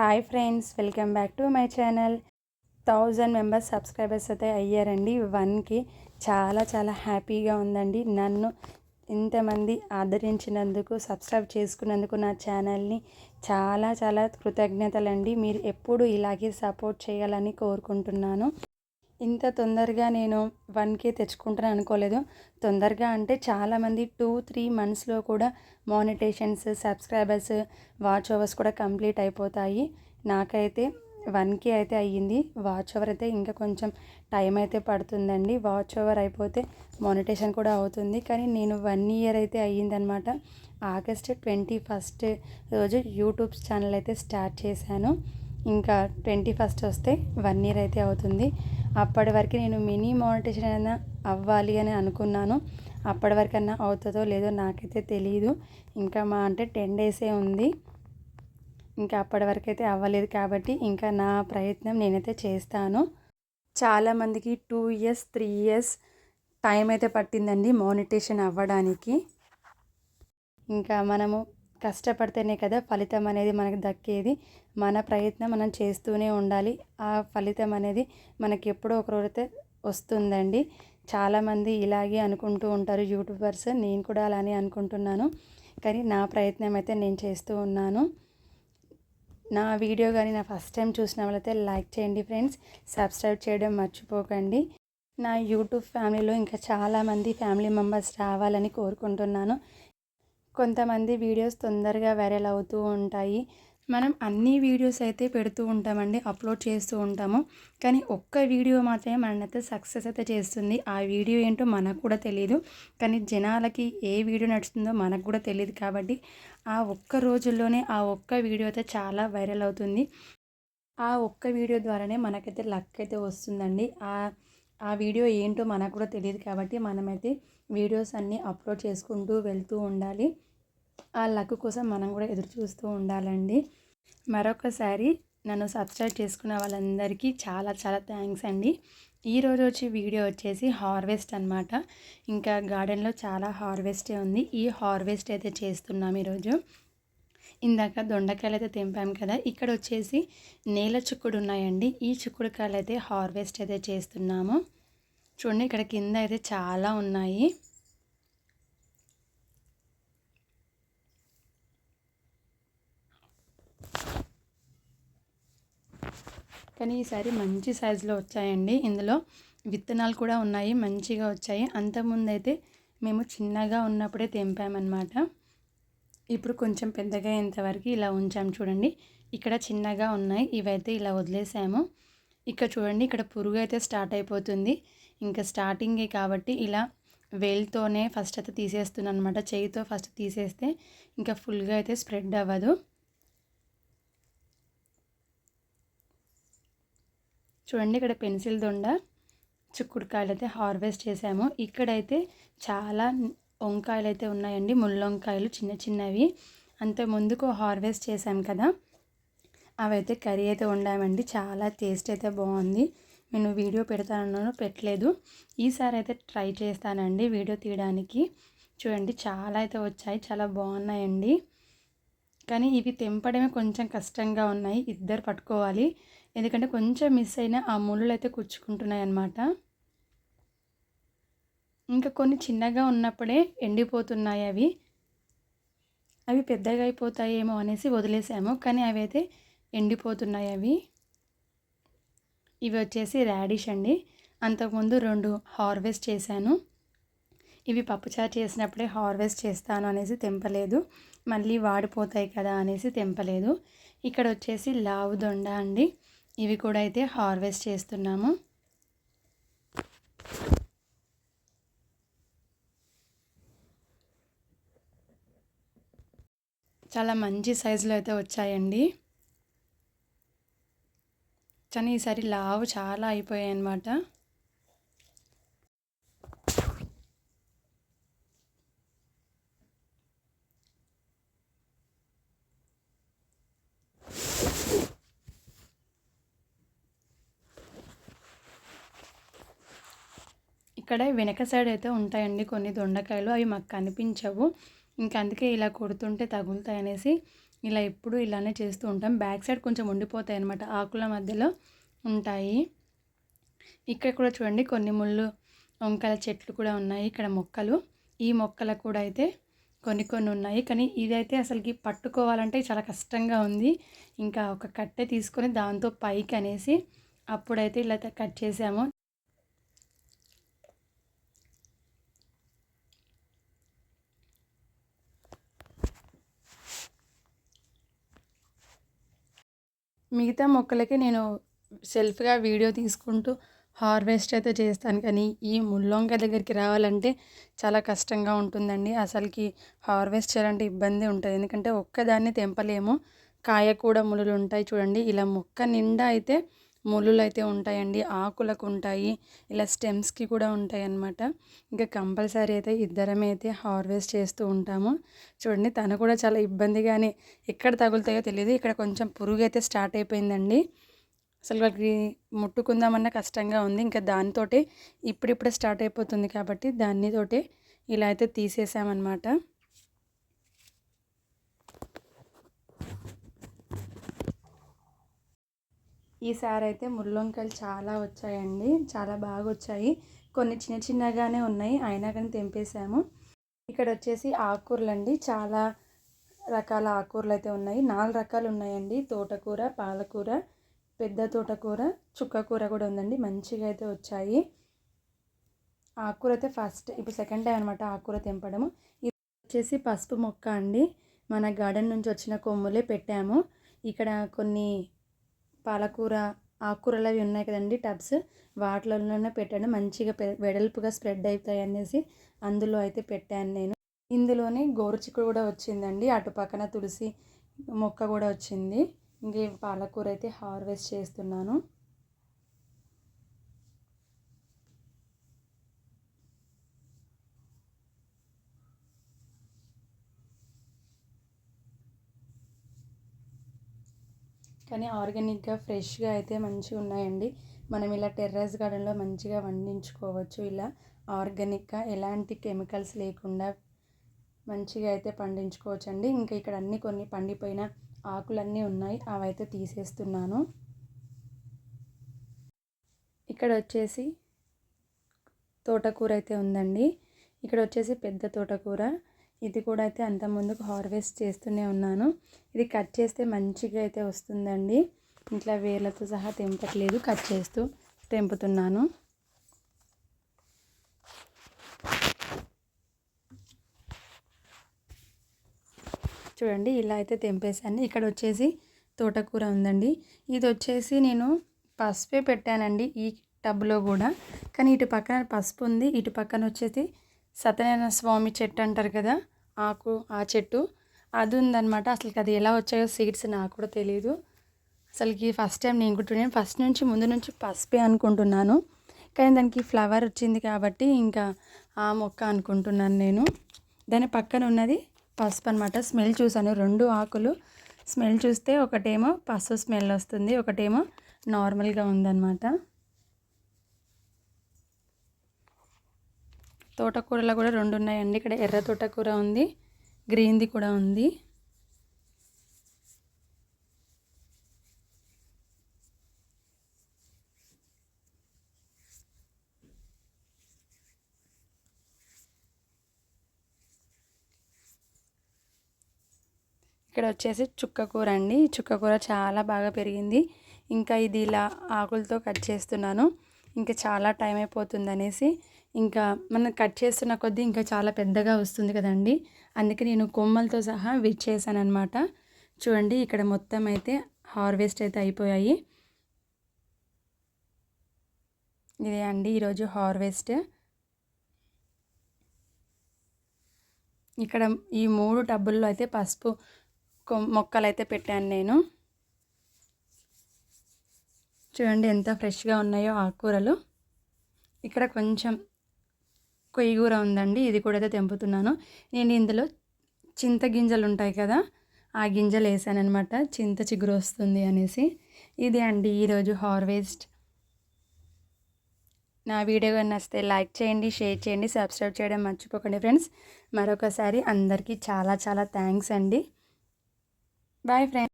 Hi friends welcome back to my channel thousand members subscribers అయితే అయ్యారండి. వన్కి చాలా చాలా హ్యాపీగా ఉందండి. నన్ను ఇంతమంది ఆదరించినందుకు సబ్స్క్రైబ్ చేసుకున్నందుకు నా ఛానల్ని చాలా చాలా కృతజ్ఞతలండి. మీరు ఎప్పుడు ఇలాగే సపోర్ట్ చేయాలని కోరుకుంటున్నాను. ఇంత తొందరగా నేను వన్కే తెచ్చుకుంటాను అనుకోలేదు. తొందరగా అంటే చాలామంది టూ త్రీ మంత్స్లో కూడా మానిటేషన్స్ సబ్స్క్రైబర్స్ వాచ్ ఓవర్స్ కూడా కంప్లీట్ అయిపోతాయి. నాకైతే వన్కే అయితే అయ్యింది. వాచ్ ఓవర్ అయితే ఇంకా కొంచెం టైం అయితే పడుతుందండి. వాచ్ ఓవర్ అయిపోతే మానిటేషన్ కూడా అవుతుంది. కానీ నేను వన్ ఇయర్ అయితే అయ్యిందనమాట. ఆగస్ట్ ట్వంటీ ఫస్ట్ రోజు యూట్యూబ్ ఛానల్ అయితే స్టార్ట్ చేశాను. ఇంకా ట్వంటీ ఫస్ట్ వస్తే వన్ ఇయర్ అయితే అవుతుంది. అప్పటి వరకు నేను మినీ మానిటేషన్ అయినా అవ్వాలి అని అనుకున్నాను. అప్పటి వరకన్నా అవుతుందో లేదో నాకైతే తెలియదు ఇంకా మా అంటే టెన్ డేసే ఉంది. ఇంకా అప్పటి వరకు అయితే అవ్వలేదు కాబట్టి ఇంకా నా ప్రయత్నం నేనైతే చేస్తాను. చాలామందికి two years three years time అయితే పట్టిందండి మానిటేషన్ అవ్వడానికి. ఇంకా మనము కష్టపడితేనే కదా ఫలితం అనేది మనకు దక్కేది. మన ప్రయత్నం మనం చేస్తూనే ఉండాలి. ఆ ఫలితం అనేది మనకి ఎప్పుడో ఒకరోజైతే వస్తుందండి. చాలామంది ఇలాగే అనుకుంటూ ఉంటారు. యూట్యూబర్స్ నేను కూడా అలానే అనుకుంటున్నాను. కానీ నా ప్రయత్నం అయితే నేను చేస్తూ ఉన్నాను. నా వీడియో కానీ నా ఫస్ట్ టైం చూసిన వాళ్ళైతే లైక్ చేయండి ఫ్రెండ్స్. సబ్స్క్రైబ్ చేయడం మర్చిపోకండి. నా యూట్యూబ్ ఫ్యామిలీలో ఇంకా చాలామంది ఫ్యామిలీ మెంబర్స్ రావాలని కోరుకుంటున్నాను. కొంతమంది వీడియోస్ తొందరగా వైరల్ అవుతూ ఉంటాయి. మనం అన్ని వీడియోస్ అయితే పెడుతూ ఉంటామండి అప్లోడ్ చేస్తూ ఉంటాము. కానీ ఒక్క వీడియో మాత్రమే మననైతే సక్సెస్ అయితే చేస్తుంది. ఆ వీడియో ఏంటో మనకు కూడా తెలియదు కానీ జనాలకి ఏ వీడియో నడుస్తుందో మనకు కూడా తెలియదు కాబట్టి ఆ ఒక్క రోజుల్లోనే ఆ ఒక్క వీడియో అయితే చాలా వైరల్ అవుతుంది. ఆ ఒక్క వీడియో ద్వారానే మనకైతే లక్ అయితే వస్తుందండి. ఆ ఆ వీడియో ఏంటో మనకు కూడా తెలియదు కాబట్టి మనమైతే వీడియోస్ అన్నీ అప్లోడ్ చేసుకుంటూ వెళ్తూ ఉండాలి. ఆ లక్ కోసం మనం కూడా ఎదురు చూస్తూ ఉండాలండి. మరొకసారి నన్ను సబ్స్క్రైబ్ చేసుకున్న వాళ్ళందరికీ చాలా చాలా థ్యాంక్స్ అండి. ఈరోజు వచ్చి వీడియో వచ్చేసి హార్వెస్ట్ అనమాట ఇంకా గార్డెన్లో చాలా హార్వెస్టే ఉంది. ఈ హార్వెస్ట్ అయితే చేస్తున్నాం ఈరోజు. ఇందాక దొండకాయలు అయితే తెంపాం కదా ఇక్కడ వచ్చేసి నేల చుక్కుడు ఉన్నాయండి. ఈ చుక్కుడుకాయలు అయితే హార్వెస్ట్ అయితే చేస్తున్నాము. చూడండి ఇక్కడ కింద అయితే చాలా ఉన్నాయి. కానీ ఈసారి మంచి సైజులో వచ్చాయండి. ఇందులో విత్తనాలు కూడా ఉన్నాయి మంచిగా వచ్చాయి. అంతకుముందు అయితే మేము చిన్నగా ఉన్నప్పుడే తెంపామన్నమాట. ఇప్పుడు కొంచెం పెద్దగా అయ్యేంతవరకు ఇలా ఉంచాం చూడండి. ఇక్కడ చిన్నగా ఉన్నాయి ఇవైతే ఇలా వదిలేసాము. ఇక్కడ చూడండి ఇక్కడ పురుగు అయితే స్టార్ట్ అయిపోతుంది. ఇంకా స్టార్టింగే కాబట్టి ఇలా వేల్తోనే ఫస్ట్ అయితే తీసేస్తున్నాను అనమాట చేయితో ఫస్ట్ తీసేస్తే ఇంకా ఫుల్గా అయితే స్ప్రెడ్ అవ్వదు. చూడండి ఇక్కడ పెన్సిల్ దొండ చిక్కుడుకాయలు అయితే హార్వెస్ట్ చేసాము ఇక్కడైతే చాలా వంకాయలు అయితే ఉన్నాయండి ముళ్ళొంకాయలు చిన్న చిన్నవి. అంత ముందుకు హార్వెస్ట్ చేసాం కదా. అవైతే కర్రీ అయితే వండామండి. చాలా టేస్ట్ అయితే బాగుంది. నేను వీడియో పెడతానన్నాను పెట్టలేదు. ఈసారి అయితే ట్రై చేస్తానండి వీడియో తీయడానికి. చూడండి చాలా అయితే వచ్చాయి. చాలా బాగున్నాయండి. కానీ ఇవి తెంపడమే కొంచెం కష్టంగా ఉన్నాయి. ఇద్దరు పట్టుకోవాలి. ఎందుకంటే కొంచెం మిస్ అయినా ఆ ముళ్ళు అయితే కుచ్చుకుంటున్నాయి అన్నమాట ఇంకా కొన్ని చిన్నగా ఉన్నప్పుడే ఎండిపోతున్నాయి అవి. అవి పెద్దగా అయిపోతాయేమో అనేసి వదిలేసాము. కానీ అవి అయితే ఎండిపోతున్నాయి అవి. ఇవి వచ్చేసి రాడిష్ అండి. అంతకుముందు రెండు హార్వెస్ట్ చేశాను. ఇవి పప్పుచారు చేసినప్పుడే హార్వెస్ట్ చేస్తాను అనేసి తెంపలేదు. మళ్ళీ వాడిపోతాయి కదా అనేసి తెంపలేదు. ఇక్కడ వచ్చేసి లావు దొండ అండి. ఇవి కూడా అయితే హార్వెస్ట్ చేస్తున్నాము. చాలా మంచి సైజులో అయితే వచ్చాయండి. కానీ ఈసారి లావు చాలా అయిపోయాయి అన్నమాట. ఇక్కడ వెనక సైడ్ అయితే ఉంటాయండి కొన్ని దొండకాయలు. అవి మాకు కనిపించవు. ఇంకా అందుకే ఇలా కొడుతుంటే తగులుతాయి అనేసి ఇలా ఎప్పుడు ఇలానే చేస్తూ ఉంటాం. బ్యాక్ సైడ్ కొంచెం ఉండిపోతాయి అన్నమాట. ఆకుల మధ్యలో ఉంటాయి. ఇక్కడ కూడా చూడండి కొన్ని ముళ్ళు వంకాయల చెట్లు కూడా ఉన్నాయి. ఇక్కడ మొక్కలు. ఈ మొక్కలు కూడా అయితే కొన్ని కొన్ని ఉన్నాయి. కానీ ఇదైతే అసలుకి పట్టుకోవాలంటే చాలా కష్టంగా ఉంది. ఇంకా ఒక కట్టె తీసుకొని దాంతో పైకి అనేసి అప్పుడైతే ఇలా కట్ చేసాము. మిగతా మొక్కలకి నేను సెల్ఫ్గా వీడియో తీసుకుంటూ హార్వెస్ట్ అయితే చేస్తాను. కానీ ఈ ముళ్ళొంక దగ్గరికి రావాలంటే చాలా కష్టంగా ఉంటుందండి. అసలుకి హార్వెస్ట్ చేయాలంటే ఇబ్బంది ఉంటుంది. ఎందుకంటే ఒక్కదాన్ని తెంపలేము. కాయ కూడా ములులు ఉంటాయి చూడండి. ఇలా మొక్క నిండా అయితే ముళ్ళులు అయితే ఉంటాయండి ఆకులకు ఉంటాయి ఇలా స్టెమ్స్కి కూడా ఉంటాయి అన్నమాట ఇంకా కంపల్సరీ అయితే ఇద్దరమే అయితే హార్వెస్ట్ చేస్తూ ఉంటాము. చూడండి తను కూడా చాలా ఇబ్బందిగానే ఎక్కడ తగులుతాయో తెలియదు. ఇక్కడ కొంచెం పురుగు అయితే స్టార్ట్ అయిపోయిందండి. అసలు వాళ్ళకి ముట్టుకుందామన్నా కష్టంగా ఉంది. ఇంకా దానితోటే ఇప్పుడిప్పుడే స్టార్ట్ అయిపోతుంది కాబట్టి దానితోటే ఇలా అయితే తీసేసామన్నమాట. ఈసారి అయితే ముళ్ళొంకాయలు చాలా వచ్చాయండి. చాలా బాగా వచ్చాయి. కొన్ని చిన్న చిన్నగానే ఉన్నాయి. అయినా కానీ తెంపేసాము ఇక్కడ వచ్చేసి ఆకుకూరలు అండి చాలా రకాల ఆకుకూరలు అయితే ఉన్నాయి. నాలుగు రకాలు ఉన్నాయండి. తోటకూర పాలకూర పెద్ద తోటకూర చుక్కకూర కూడా ఉందండి. మంచిగా అయితే వచ్చాయి. ఆకుకూర అయితే ఫస్ట్ ఇప్పుడు సెకండ్ టైం అనమాట ఆకుకూర తెంపడము. ఇది వచ్చేసి పసుపు మొక్క అండి. మన గార్డెన్ నుంచి వచ్చిన కొమ్ములే పెట్టాము. ఇక్కడ కొన్ని పాలకూర ఆకుకూరలు అవి ఉన్నాయి కదండి టబ్స్. వాటిలోనే పెట్టాను. మంచిగా వెడల్పుగా స్ప్రెడ్ అవుతాయి అనేసి అందులో అయితే పెట్టాను నేను. ఇందులోనే గోరుచిక్కుడు కూడా వచ్చిందండి. అటు పక్కన తులసి మొక్క కూడా వచ్చింది. ఇంకే పాలకూర అయితే హార్వెస్ట్ చేస్తున్నాను. కానీ ఆర్గానిక్గా ఫ్రెష్గా అయితే మంచిగా ఉన్నాయండి. మనం ఇలా టెర్రస్ గార్డెన్లో మంచిగా వండించుకోవచ్చు ఇలా ఆర్గానిక్గా ఎలాంటి కెమికల్స్ లేకుండా మంచిగా అయితే పండించుకోవచ్చు అండి ఇంకా ఇక్కడ అన్ని కొన్ని పండిపోయిన ఆకులన్నీ ఉన్నాయి. అవైతే తీసేస్తున్నాను. ఇక్కడ వచ్చేసి తోటకూర అయితే ఉందండి. ఇక్కడ వచ్చేసి పెద్ద తోటకూర. ఇది కూడా అయితే అంత ముందుకు హార్వెస్ట్ చేస్తూనే ఉన్నాను. ఇది కట్ చేస్తే మంచిగా అయితే వస్తుందండి. ఇట్లా వేర్లతో సహా తెంపట్లేదు కట్ చేస్తూ తెంపుతున్నాను. చూడండి ఇలా అయితే తెంపేశాను. ఇక్కడ వచ్చేసి తోటకూర ఉందండి. ఇది వచ్చేసి నేను పసుపే పెట్టానండి ఈ టబ్లో కూడా. కానీ ఇటు పక్కన పసుపు ఉంది ఇటు పక్కన వచ్చేసి సత్యనారాయణ స్వామి చెట్టు అంటారు కదా ఆకు ఆ చెట్టు. అది ఉందన్నమాట. అసలు అది ఎలా వచ్చాయో సీడ్స్ నాకు కూడా తెలియదు అసలుకి ఫస్ట్ టైం నేను కూడా ఫస్ట్ నుంచి ముందు నుంచి పసుపే అనుకుంటున్నాను. కానీ దానికి ఫ్లవర్ వచ్చింది కాబట్టి ఇంకా ఆ మొక్క అనుకుంటున్నాను నేను. దాని పక్కన ఉన్నది పసుపు అనమాట స్మెల్ చూసాను రెండు ఆకులు. స్మెల్ చూస్తే ఒకటేమో పసుపు స్మెల్ వస్తుంది. ఒకటేమో నార్మల్గా ఉందన్నమాట. తోటకూరలో కూడా రెండు ఉన్నాయండి. ఇక్కడ ఎర్ర తోటకూర ఉంది గ్రీన్ది కూడా ఉంది. ఇక్కడ వచ్చేసి చుక్కకూర అండి. చుక్కకూర చాలా బాగా పెరిగింది. ఇంకా ఇది ఇలా ఆకులతో కట్ చేస్తున్నాను. ఇంకా చాలా టైం అయిపోతుంది అనేసి ఇంకా మనం కట్ చేస్తున్న కొద్దీ ఇంకా చాలా పెద్దగా వస్తుంది కదండి. అందుకే నేను కొమ్మలతో సహా విచ్చేసాను అనమాట చూడండి ఇక్కడ మొత్తం అయితే హార్వెస్ట్ అయితే అయిపోయాయి. ఇదే అండి ఈరోజు హార్వెస్ట్. ఇక్కడ ఈ మూడు టబ్బుల్లో అయితే పసుపు మొక్కలు అయితే పెట్టాను నేను. చూడండి ఎంత ఫ్రెష్గా ఉన్నాయో ఆకుకూరలు. ఇక్కడ కొంచెం కొయ్యగూర ఉందండి ఇది కూడా అయితే తెంపుతున్నాను. నేను ఇందులో చింత గింజలు ఉంటాయి కదా ఆ గింజలు వేసానమాట చింత చిగురు వస్తుంది అనేసి. ఇది అండి ఈరోజు హార్వెస్ట్. నా వీడియో కానీ నచ్చితే లైక్ చేయండి షేర్ చేయండి సబ్స్క్రైబ్ చేయడం మర్చిపోకండి ఫ్రెండ్స్. మరొకసారి అందరికీ చాలా చాలా థ్యాంక్స్ అండి. Bye friends.